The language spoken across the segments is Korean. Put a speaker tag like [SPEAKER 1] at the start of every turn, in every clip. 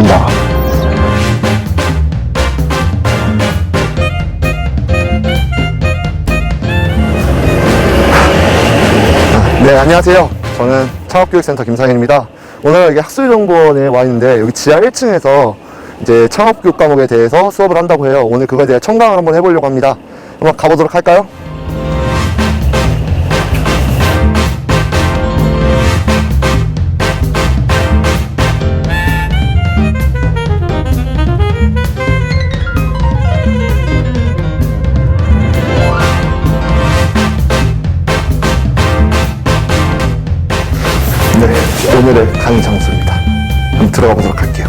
[SPEAKER 1] 하겠습니다.
[SPEAKER 2] 네, 안녕하세요. 저는 창업교육센터 김상현입니다. 오늘 여기 학술정보원에 와 있는데 여기 지하 1층에서 이제 창업교육 과목에 대해서 수업을 한다고 해요. 오늘 그거에 대해 청강을 한번 해보려고 합니다. 한번 가보도록 할까요? 네, 오늘의 강의 장소입니다. 한번 들어가 보도록 할게요.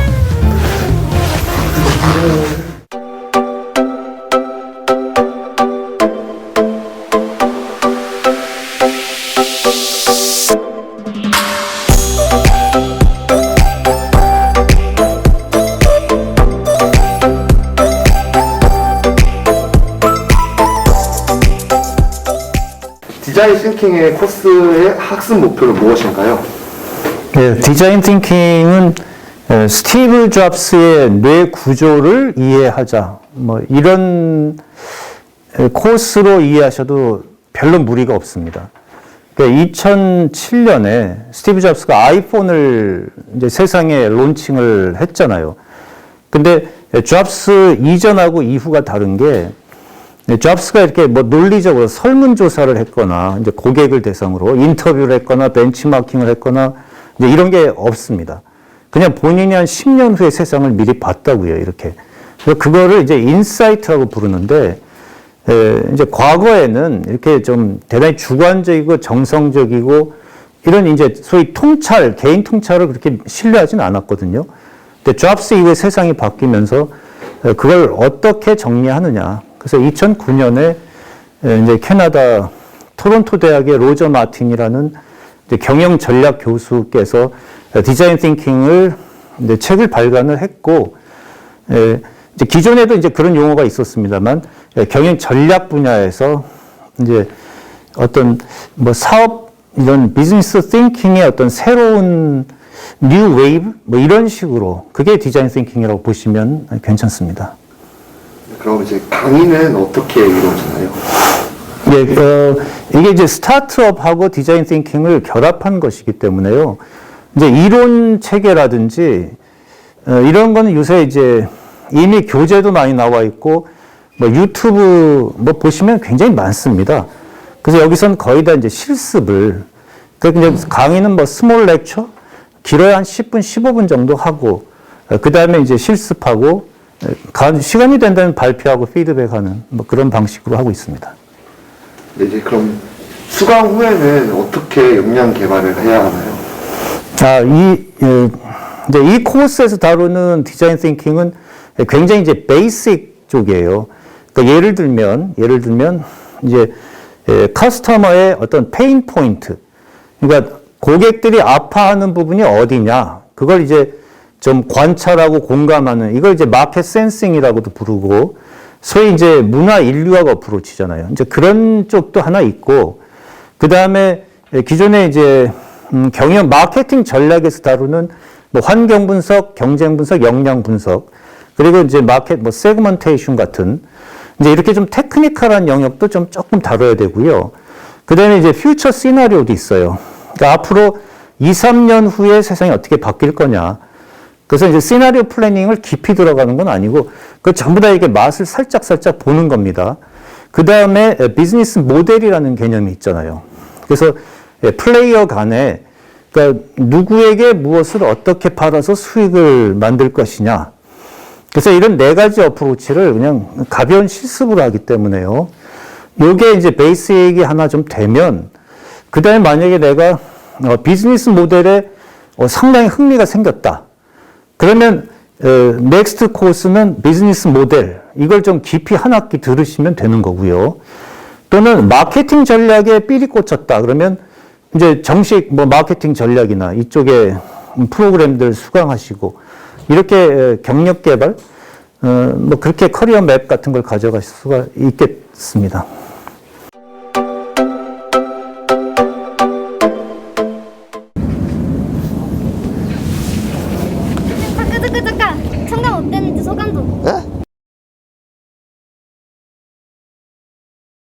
[SPEAKER 2] 디자인 싱킹의 코스의 학습 목표는 무엇인가요?
[SPEAKER 3] 예, 디자인 띵킹은 에, 스티브 잡스의 뇌 구조를 이해하자. 뭐 이런 에, 코스로 이해하셔도 별로 무리가 없습니다. 그러니까 2007년에 스티브 잡스가 아이폰을 이제 세상에 론칭을 했잖아요. 근데 에, 잡스 이전하고 이후가 다른 게 네, 잡스가 이렇게 뭐 논리적으로 설문조사를 했거나 이제 고객을 대상으로 인터뷰를 했거나 벤치마킹을 했거나 이제 이런 게 없습니다. 그냥 본인이 한 10년 후의 세상을 미리 봤다고요, 이렇게. 그거를 이제 인사이트라고 부르는데, 에, 이제 과거에는 이렇게 좀 대단히 주관적이고 정성적이고 이런 이제 소위 통찰, 개인 통찰을 그렇게 신뢰하지는 않았거든요. 근데 잡스 이후에 세상이 바뀌면서 에, 그걸 어떻게 정리하느냐. 그래서 2009년에 이제 캐나다 토론토 대학의 로저 마틴이라는 경영 전략 교수께서 디자인 띵킹을 책을 발간을 했고, 에, 이제 기존에도 이제 그런 용어가 있었습니다만 에, 경영 전략 분야에서 이제 어떤 뭐 사업 이런 비즈니스 띵킹의 어떤 새로운 뉴 웨이브 뭐 이런 식으로 그게 디자인 띵킹이라고 보시면 괜찮습니다.
[SPEAKER 2] 그럼 이제 강의는 어떻게 이루어지나요?
[SPEAKER 3] 예, 어, 이게 이제 스타트업하고 디자인 띵킹을 결합한 것이기 때문에요. 이제 이론 체계라든지 어, 이런 거는 요새 이제 이미 교재도 많이 나와 있고 뭐 유튜브 뭐 보시면 굉장히 많습니다. 그래서 여기선 거의 다 이제 실습을 그 그냥 강의는 뭐 스몰 렉처 길어야 한 10분, 15분 정도 하고 그 다음에 이제 실습하고 어, 가- 시간이 된다면 발표하고 피드백하는 뭐 그런 방식으로 하고 있습니다.
[SPEAKER 2] 네, 이제 그럼 수강 후에는 어떻게 역량 개발을 해야 하나요?
[SPEAKER 3] 자, 이, 예, 이제 이 코스에서 다루는 디자인 띵킹은 굉장히 이제 베이직 쪽이에요. 그러니까 예를 들면, 예를 들면, 이제, 예, 커스터머의 어떤 페인 포인트. 그러니까 고객들이 아파하는 부분이 어디냐. 그걸 이제 좀 관찰하고 공감하는, 이걸 이제 마켓 센싱이라고도 부르고, 소위 이제 문화 인류학 어프로 치잖아요. 이제 그런 쪽도 하나 있고, 그 다음에 기존에 이제 음, 경영 마케팅 전략에서 다루는 뭐 환경 분석, 경쟁 분석, 역량 분석, 그리고 이제 마켓 뭐 세그먼테이션 같은 이제 이렇게 좀 테크니컬한 영역도 좀 조금 다뤄야 되고요. 그 다음에 이제 퓨처 시나리오도 있어요. 그러니까 앞으로 2, 3년 후에 세상이 어떻게 바뀔 거냐. 그래서 이제 시나리오 플래닝을 깊이 들어가는 건 아니고 그 전부 다 이게 맛을 살짝 살짝 보는 겁니다. 그 다음에 비즈니스 모델이라는 개념이 있잖아요. 그래서 예, 플레이어 간에 그러니까 누구에게 무엇을 어떻게 팔아서 수익을 만들 것이냐. 그래서 이런 네 가지 어프로치를 그냥 가벼운 실습으로 하기 때문에요. 요게 이제 베이스 얘기 하나 좀 되면 그 다음에 만약에 내가 어, 비즈니스 모델에 어, 상당히 흥미가 생겼다. 그러면 어, 넥스트 코스는 비즈니스 모델 이걸 좀 깊이 한 학기 들으시면 되는 거고요. 또는 마케팅 전략에 삘이 꽂혔다. 그러면 이제 정식 뭐 마케팅 전략이나 이쪽에 프로그램들 수강하시고 이렇게 에, 경력 개발 어, 뭐 그렇게 커리어 맵 같은 걸 가져가실 수가 있겠습니다. হ্যাঁ